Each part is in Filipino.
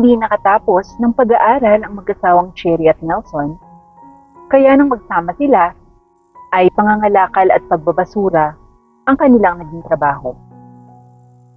Hindi nakatapos ng pag-aaral ang mag-asawang Cherry at Nelson, kaya nang magsama sila, ay pangangalakal at pagbabasura ang kanilang naging trabaho.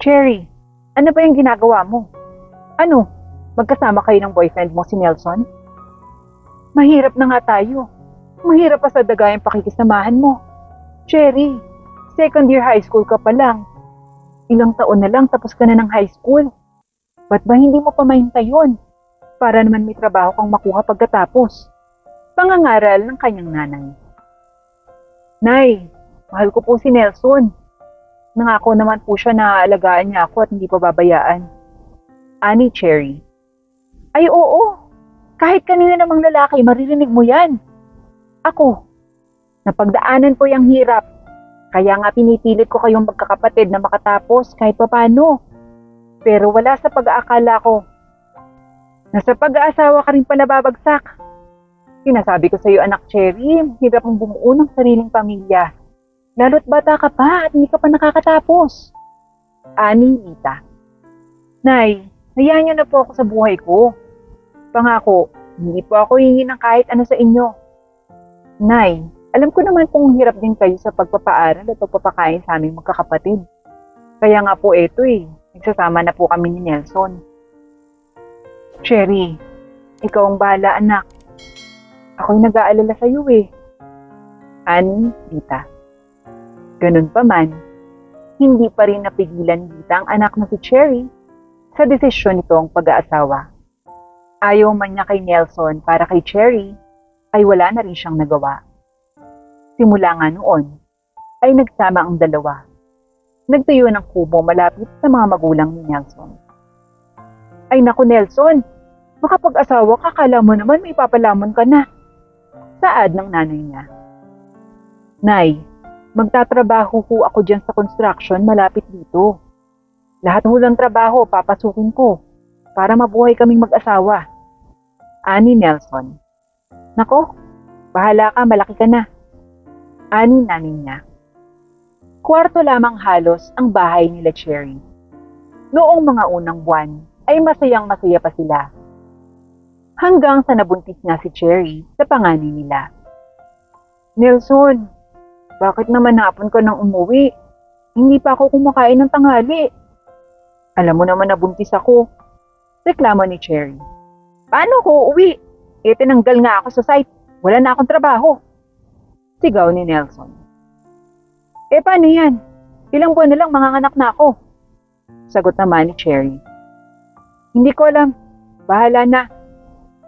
Cherry, ano ba yung ginagawa mo? Ano, magkasama kayo ng boyfriend mo si Nelson? Mahirap na nga tayo. Mahirap pa sa daga yung pakikisamahan mo. Cherry, second year high school ka pa lang. Ilang taon na lang tapos ka na ng high school. Ba't ba hindi mo pa mahintay yun? Para naman may trabaho kang makuha pagkatapos. Pangangaral ng kanyang nanay. Nay, mahal ko po si Nelson. Nangako naman po siya na alagaan niya ako at hindi pa babayaan. Ani Cherry. Ay oo, kahit kanina namang lalaki, maririnig mo yan. Ako, napagdaanan ko yung hirap. Kaya nga pinipilit ko kayong magkakapatid na makatapos kahit papano. Pero wala sa pag-aakala ko. Nasa pag-aasawa ka rin pala babagsak. Sinasabi ko sa iyo anak Cherry, hirap ang bumuo ng sariling pamilya. Lalo't bata ka pa at hindi ka pa nakakatapos. Ani Lita. Nay, hayaan niyo na po ako sa buhay ko. Pangako, hindi po ako hingi ng kahit ano sa inyo. Nay, alam ko naman kung hirap din kayo sa pagpapaaral at pagpapakain sa aming magkakapatid. Kaya nga po eto eh, nagsasama na po kami ni Nelson. Cherry, ikaw ang bahala anak. Ako'y nag-aalala sa iyo eh. Ani, Lita. Ganun pa man, hindi pa rin napigilan Lita ang anak na si Cherry sa desisyon nitong pag-aasawa. Ayaw man niya kay Nelson para kay Cherry, ay wala na rin siyang nagawa. Simula nga noon, ay nagsama ang dalawa. Nagtayo ng kubo malapit sa mga magulang ni Nelson. Ay naku Nelson, makapag-asawa ka, kala mo naman may papalamon ka na. Saad ng nanay niya. Nay, magtatrabaho ko ako dyan sa construction malapit dito. Lahat ho ng trabaho papasukin ko para mabuhay kaming mag-asawa. Ani Nelson. Nako, bahala ka, malaki ka na. Ani namin niya. Kwarto lamang halos ang bahay nila Cherry. Noong mga unang buwan ay masayang masaya pa sila. Hanggang sa nabuntis nga si Cherry sa panganay nila. Nelson, bakit naman hapon ka nang umuwi? Hindi pa ako kumakain ng tanghali. Alam mo naman nabuntis ako. Reklamo ni Cherry. Paano ko uuwi? Eh, tinanggal nga ako sa site. Wala na akong trabaho. Sigaw ni Nelson. Eh, paano yan? Ilang buwan na lang manganganak na ako. Sagot naman ni Cherry. Hindi ko alam. Bahala na.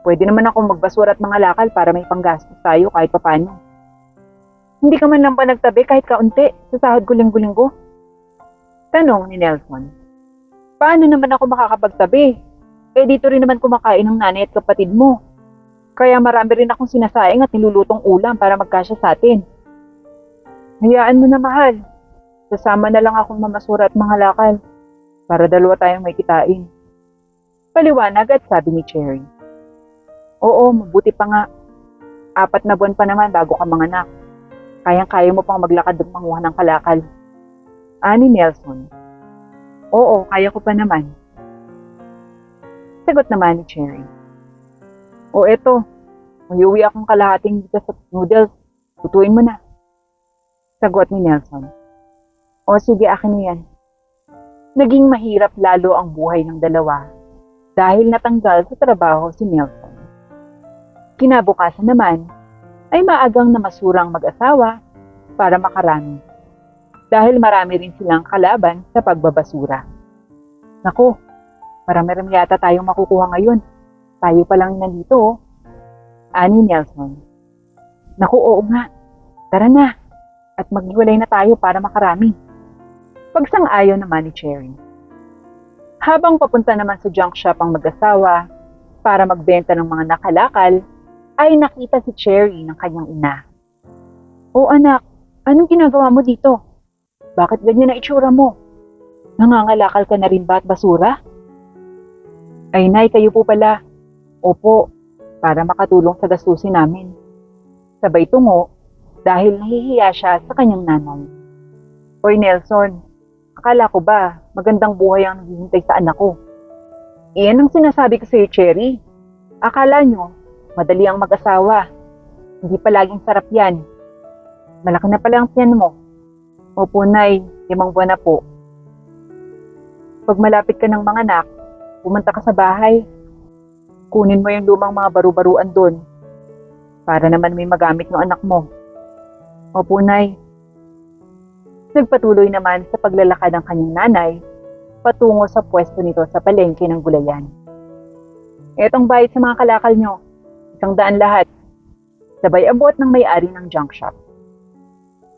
Pwede naman ako magbasura at mga lakal para may panggastos tayo kahit papano. Hindi ka man lang ba nagtabi kahit kaunti sa sahod ko linggo-linggo? Tanong ni Nelson. Paano naman ako makakapagtabi? Eh dito rin naman kumakain ng nanay at kapatid mo. Kaya marami rin akong sinasaing at nilulutong ulam para magkasya sa atin. Hayaan mo na mahal. Sasama na lang akong mamasura at mga lakal para dalawa tayong may kitain. Paliwanag at sabi ni Cherry. Oo, mabuti pa nga. Apat na buwan pa naman bago ka manganak. Kayang-kaya mo pang maglakad at manguha ng kalakal. Ani Nelson. Oo, kaya ko pa naman. Sagot naman ni Cherry. O eto, may uwi akong kalahating dito sa noodles. Tutuin mo na. Sagot ni Nelson. O sige, akin yan. Naging mahirap lalo ang buhay ng dalawa dahil natanggal sa trabaho si Nelson. Kinabukasan naman ay maagang namasurang mag-asawa para makarami dahil marami rin silang kalaban sa pagbabasura. Naku, marami-rami yata tayong makukuha ngayon. Tayo pa lang nandito, oh. Ani Nelson. Naku, oo nga. Tara na. At maghiwalay na tayo para makarami. Pagsang-ayon naman ni Cherry. Habang papunta naman sa junk shop ang mag-asawa para magbenta ng mga nakalakal, ay nakita si Cherry ng kanyang ina. O anak, anong ginagawa mo dito? Bakit ganyan na itsura mo? Nangangalakal ka na rin ba at basura? Ay nay, kayo po pala. Opo, para makatulong sa gastusin namin. Sabay tungo dahil nahihiya siya sa kanyang nanay. Hoy Nelson, akala ko ba magandang buhay ang naghihintay sa anak ko? Iyan ang sinasabi ko sa'yo, Cherry. Akala nyo, madali ang mag-asawa. Hindi palaging sarap yan. Malaki na pala ang tiyan mo. Opo, Nay. Limang buwan na po. Pag malapit ka ng mga anak, pumunta ka sa bahay. Kunin mo yung lumang mga baru-baruan doon. Para naman may magamit ng anak mo. Opo, Nay. Nagpatuloy naman sa paglalakad ng kanyang nanay patungo sa pwesto nito sa palengke ng gulayan. Etong bayad sa mga kalakal nyo. Isang daan lahat. Sabay abot ng may-ari ng junk shop.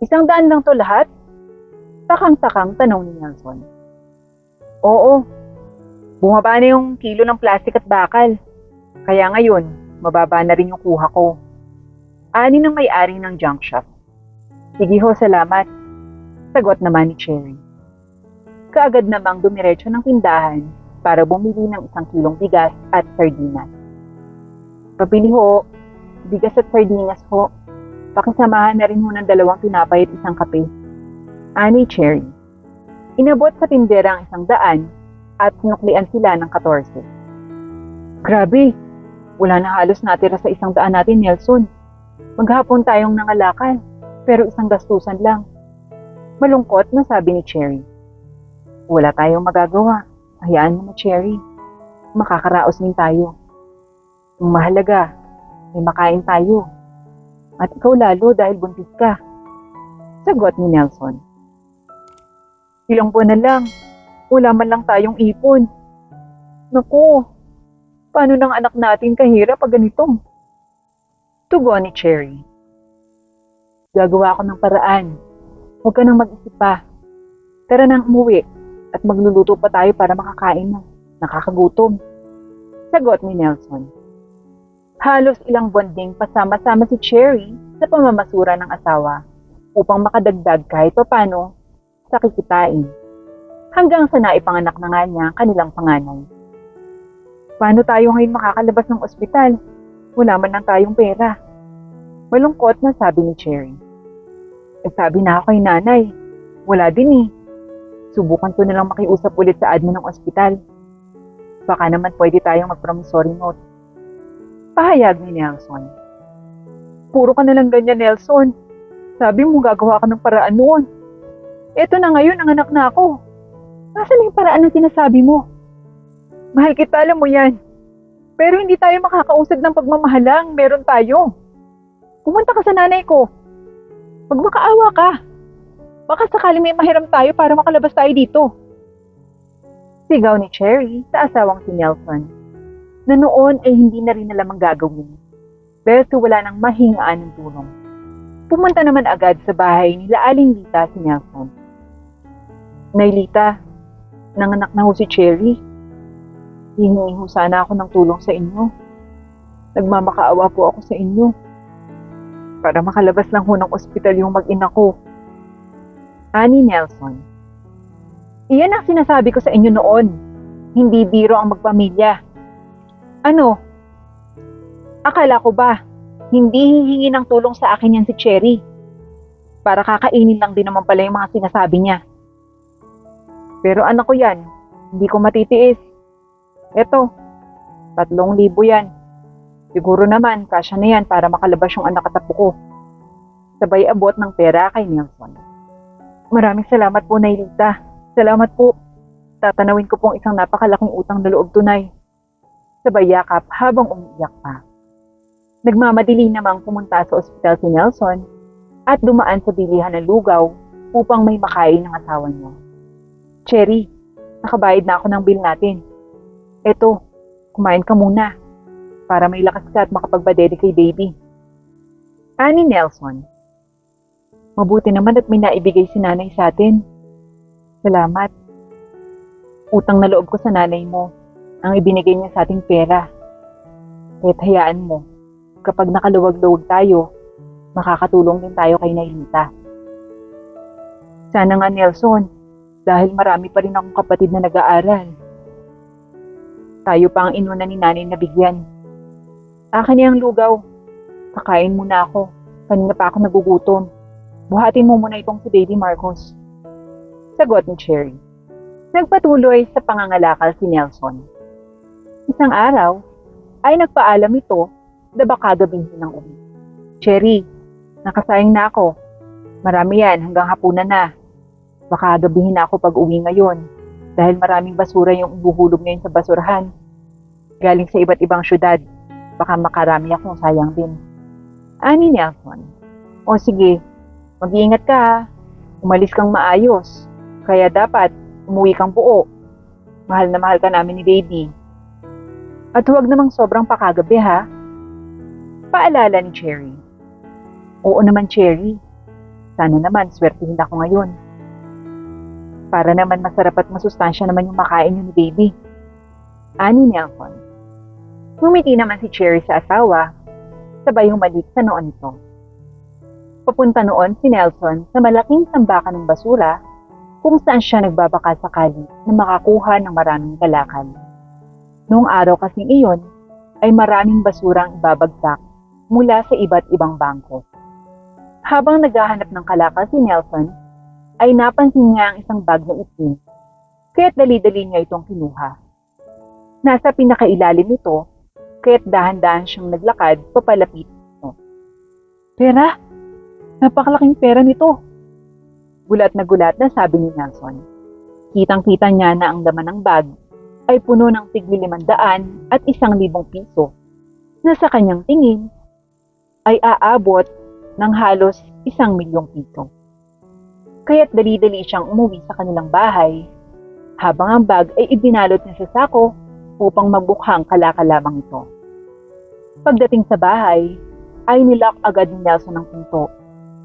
Isang daan lang to lahat? Takang-takang tanong ni Nelson. Oo. Bumaba na yung kilo ng plastic at bakal. Kaya ngayon, mababa na rin yung kuha ko. Ani ng may-ari ng junk shop. Sige ho, salamat. Sagot naman ni Cherry. Kaagad namang dumiretso ng tindahan para bumili ng isang kilong bigas at sardinas. Pabili ho, bigas at sardinas ho. Pakisamahan na rin ho ng dalawang tinapay at isang kape. Ani Cherry. Inabot sa tindera ang isang daan at sinuklian sila ng 14. Grabe! Wala na halos natira sa isang daan natin, Nelson. Maghapon tayong nangalakal, pero isang gastusan lang. Malungkot na sabi ni Cherry. Wala tayong magagawa. Hayaan mo na, Cherry. Makakaraos din tayo. Ang mahalaga, may makain tayo. At ikaw lalo dahil buntis ka. Sagot ni Nelson. Ilang buwan na lang. Wala man lang tayong ipon. Naku, paano ng anak natin kahirap pag ganito? Tugon ni Cherry. Gagawa ko ng paraan. Huwag ka nang mag-isip pa. Tara nang umuwi at magluluto pa tayo para makakain na. Nakakagutom. Sagot ni Nelson. Halos ilang buwan ding pasama-sama si Cherry sa pamamasura ng asawa upang makadagdag kahit papano sa kikitain. Hanggang sa naipanganak na nga niya ang kanilang panganay. Paano tayo ngayon makakalabas ng ospital? Wala man lang tayong pera. Malungkot na sabi ni Cherry. Eh sabi na ako kay nanay, wala din eh. Subukan ko na lang makiusap ulit sa admin ng ospital. Baka naman pwede tayong mag-promissory note. Pahayag ni Nelson. Puro ka na lang ganyan, Nelson. Sabi mo gagawa ka ng paraan noon. Eto na ngayon, ang anak na ako. Nasaan yung paraan na sinasabi mo? Mahal kita, alam mo yan. Pero hindi tayo makakausad ng pagmamahalang meron tayo. Pumunta ka sa nanay ko. Magmakaawa ka. Baka sakaling may mahiram tayo para makalabas tayo dito. Sigaw ni Cherry sa asawang si Nelson na noon ay hindi na rin alam ang gagawin sa wala nang mahingaan ng tulong. Pumunta naman agad sa bahay nila Aling Lita si Nelson. Nay Lita, nanganak na ho si Cherry. Hihingi ho sana ako ng tulong sa inyo. Nagmamakaawa po ako sa inyo. Para makalabas lang ho ng ospital yung mag-ina ko. Ani Nelson. Iyan ang sinasabi ko sa inyo noon. Hindi biro ang magpamilya. Ano? Akala ko ba, hindi hihingi ng tulong sa akin yan si Cherry. Para kakainin lang din naman pala yung mga sinasabi niya. Pero anak ko yan, hindi ko matitiis. Eto, tatlong libo yan. Siguro naman, kasya na yan para makalabas yung anak at apo ko. Sabay abot ng pera kay Nelson. Maraming salamat po, Nailita. Salamat po. Tatanawin ko pong isang napakalaking utang na loob tunay. Sabay yakap habang umiiyak pa. Nagmamadili namang pumunta sa ospital si Nelson at dumaan sa bilihan ng lugaw upang may makain ng asawa niya. Cherry, nakabayad na ako ng bill natin. Eto, kumain ka muna para may lakas ka at makapagbadede kay baby. Ani Nelson, mabuti naman at may naibigay si nanay sa atin. Salamat. Utang na loob ko sa nanay mo ang ibinigay niya sa ating pera. Kaya't hayaan mo, kapag nakaluwag-luwag tayo, makakatulong din tayo kay Nailita. Sana nga Nelson, dahil marami pa rin akong kapatid na nag-aaral. Tayo pa ang inuna ni nanay na bigyan. Akin niyang lugaw. Kakain muna ako. Kanina pa ako nagugutom. Buhatin mo muna itong si Baby Marcos. Sagot ni Cherry. Nagpatuloy sa pangangalakal si Nelson. Isang araw, ay nagpaalam ito na baka gabihin ng uwi. Cherry, nakasayang na ako. Marami yan hanggang hapunan na. Baka gabihin na ako pag uwi ngayon dahil maraming basura yung ibuhulog ngayon sa basurahan. Galing sa iba't ibang syudad. Baka makarami ako, sayang din. Ani Nelson. O sige, mag-iingat ka ha. Umalis kang maayos. Kaya dapat umuwi kang buo. Mahal na mahal ka namin ni baby. At huwag namang sobrang pakagabi ha. Paalala ni Cherry. Oo naman Cherry. Sana naman swertihin ako ngayon. Para naman masarap at masustansya naman yung makain niyo ni baby. Ani Nelson. Ngumiti naman si Cherry sa asawa, sabay humalik sa noon nito. Papunta noon si Nelson sa malaking sambakan ng basura kung saan siya nagbabaka sakali na makakuha ng maraming kalakal. Noong araw kasing iyon, ay maraming basura ang ibabagsak mula sa iba't ibang bangko. Habang naghahanap ng kalakal si Nelson, ay napansin niya ang isang bag na itim, kaya't dali-dali niya itong kinuha. Nasa pinakailalim nito, kaya't dahan-dahan siyang naglakad papalapit ito. Pera? Napakalaking pera nito. Gulat na gulat na sabi ni Nelson. Kitang-kita niya na ang laman ng bag ay puno ng tigli limandaan at isang libong piso na sa kanyang tingin ay aabot ng halos isang milyong piso. Kaya't dali-dali siyang umuwi sa kanilang bahay habang ang bag ay ibinalot niya sa sako upang magbukhang kalakal lamang ito. Pagdating sa bahay, ay nilock agad ni Nelson ang pinto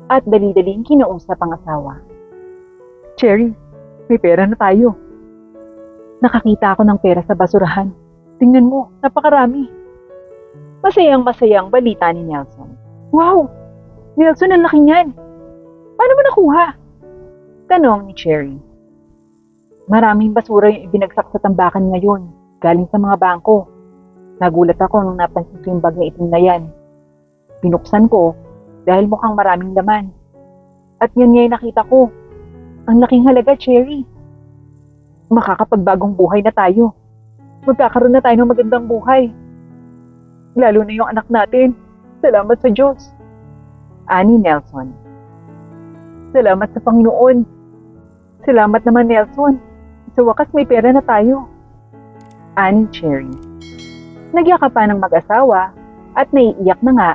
at dali-daling kinausap ang asawa. Cherry, may pera na tayo. Nakakita ako ng pera sa basurahan. Tingnan mo, napakarami. Masayang masayang balita ni Nelson. Wow! Nelson, ang laki niyan. Paano mo nakuha? Tanong ni Cherry. Maraming basura yung ibinagsak sa tambakan ngayon, galing sa mga bangko. Nagulat ako nung napansin ko yung bag na itim na yan. Binuksan ko dahil mukhang maraming laman. At yan nga yung nakita ko. Ang laking halaga, Cherry. Makakapagbagong buhay na tayo. Magkakaroon na tayo ng magandang buhay. Lalo na yung anak natin. Salamat sa Diyos. Ani Nelson. Salamat sa Panginoon. Salamat naman Nelson. Sa wakas may pera na tayo. Ani Cherry. Nagyakapan ng mag-asawa at naiiyak na nga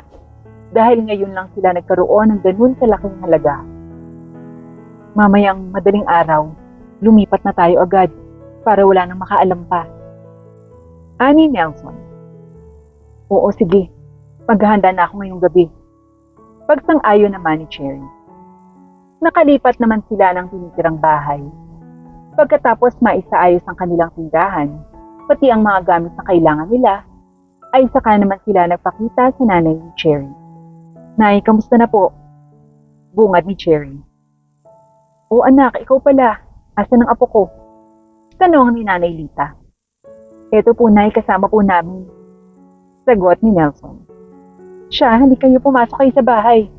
dahil ngayon lang sila nagkaroon ng ganun kalaking halaga. Mamayang madaling araw, lumipat na tayo agad para wala nang makaalam pa. Ani Nelson. Oo, sige. Maghahanda na ako ngayong gabi. Pagsang-ayon naman ni Cherry. Nakalipat naman sila ng tinitirang bahay. Pagkatapos maisaayos ang kanilang tindahan, pati ang mga gamit na kailangan nila, ay saka naman sila nagpakita sa nanay ni Cherry. Nay, kamusta na po? Bungad ni Cherry. O anak, ikaw pala. Asa ng apo ko? Tanong ni Nanay Lita. Eto po, Nay, kasama po namin. Sagot ni Nelson. Siya, halika kayo pumasok kayo sa bahay.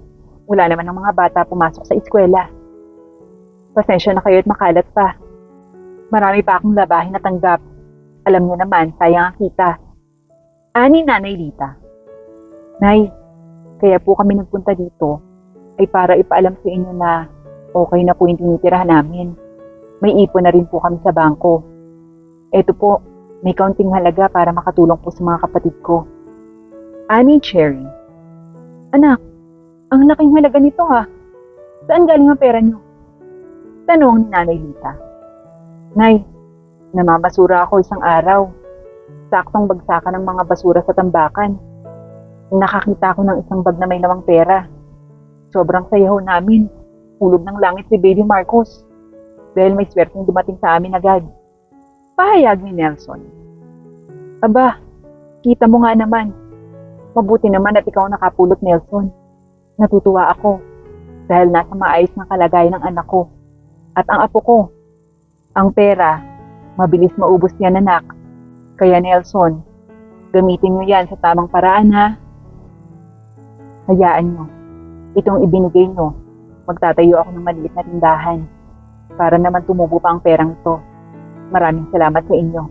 Wala naman ng mga bata pumasok sa eskwela. Pasensya na kayo at makalat pa. Marami pa akong labahin na tanggap. Alam niyo naman, sayang ang kita. Ani Nanay Lita. Nay, kaya po kami nagpunta dito ay para ipaalam sa inyo na okay na po yung tinitirahan namin. May ipon na rin po kami sa bangko. Ito po, may kaunting halaga para makatulong po sa mga kapatid ko. Ani Cherry. Anak, ang laking halaga nito ha. Saan galing ang pera niyo? Tanong ni Nanay Lita. Nay, namamasura ako isang araw. Saktong bagsakan ng mga basura sa tambakan. Nakakita ko ng isang bag na may lawang pera. Sobrang sayaw namin. Hulog ng langit si Baby Marcos. Dahil may swerteng dumating sa amin agad. Pahayag ni Nelson. Aba, kita mo nga naman. Mabuti naman at ikaw nakapulot, Nelson. Natutuwa ako dahil nasa maayos na kalagayan ng anak ko at ang apo ko. Ang pera, mabilis maubos yan anak. Kaya Nelson, gamitin niyo yan sa tamang paraan ha. Hayaan niyo. Itong ibinigay niyo, magtatayo ako ng maliit na tindahan para naman tumubo pa ang perang ito. Maraming salamat sa inyo.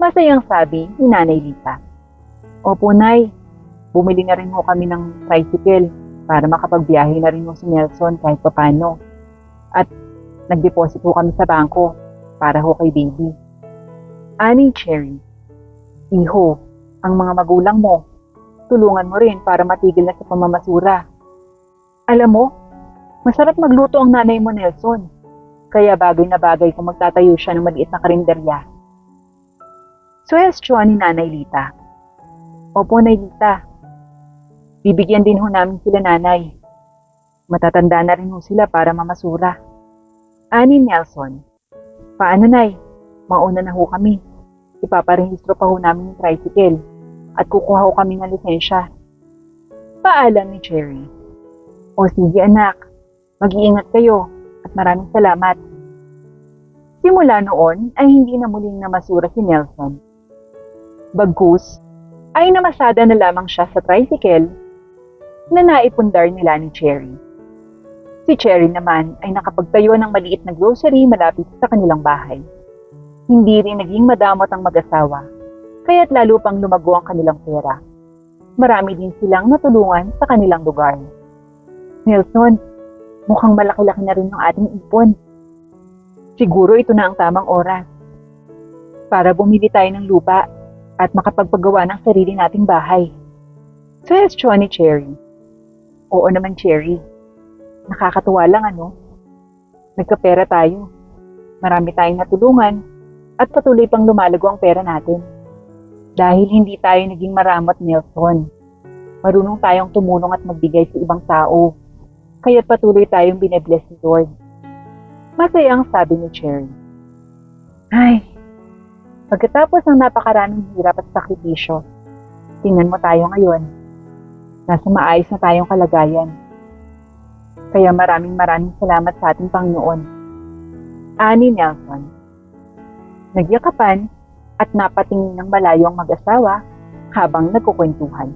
Masayang sabi ni Nanay Lita. Opo, Nay. Bumili na rin ho kami ng tricycle para makapagbiyahe na rin ho si Nelson kahit papano. At nagdeposit ho kami sa bangko para ho kay baby. Ani Cherry, Iho, ang mga magulang mo, tulungan mo rin para matigil na sa pamamasura. Alam mo, masarap magluto ang nanay mo Nelson. Kaya bagay na bagay kung magtatayo siya ng maliit na karinderya. Suwestyon ni Nanay Lita. Opo, Nay Lita. Bibigyan din ho namin sila nanay. Matatanda na rin ho sila para mamasura. Ani Nelson. Paano, Nay? Mauna na ho kami. Ipaparehistro pa ho namin yung tricycle at kukuha ho kami ng lisensya. Paalam ni Cherry. O sige anak, mag-iingat kayo at maraming salamat. Simula noon ay hindi na muling namasura si Nelson. Bagkus ay namasada na lamang siya sa tricycle na naipundar nila ni Cherry. Si Cherry naman ay nakapagtayo ng maliit na grocery malapit sa kanilang bahay. Hindi rin naging madamot ang mag-asawa, kaya't lalo pang lumago ang kanilang pera. Marami din silang natulungan sa kanilang lugar. Nelson, mukhang malaki-laki na rin yung ating ipon. Siguro ito na ang tamang oras para bumili tayo ng lupa at makapagpagawa ng sarili nating bahay. Suwestyon ni Cherry. Oo naman, Cherry. Nakakatuwa lang ano. Nagkapera tayo. Marami tayong natulungan at patuloy pang lumalago ang pera natin. Dahil hindi tayo naging maramot, Nelson. Marunong tayong tumulong at magbigay sa ibang tao. Kaya't patuloy tayong binebless ni Lord. Masaya ang sabi ni Cherry. Ay, pagkatapos ng napakaraming hirap at sakripisyo, tingnan mo tayo ngayon. Nasa maayos na tayong kalagayan. Kaya maraming maraming salamat sa ating Panginoon. Ani Nelson. Nagyakapan at napatingin ng malayo ang mag-asawa habang nagkukwentuhan.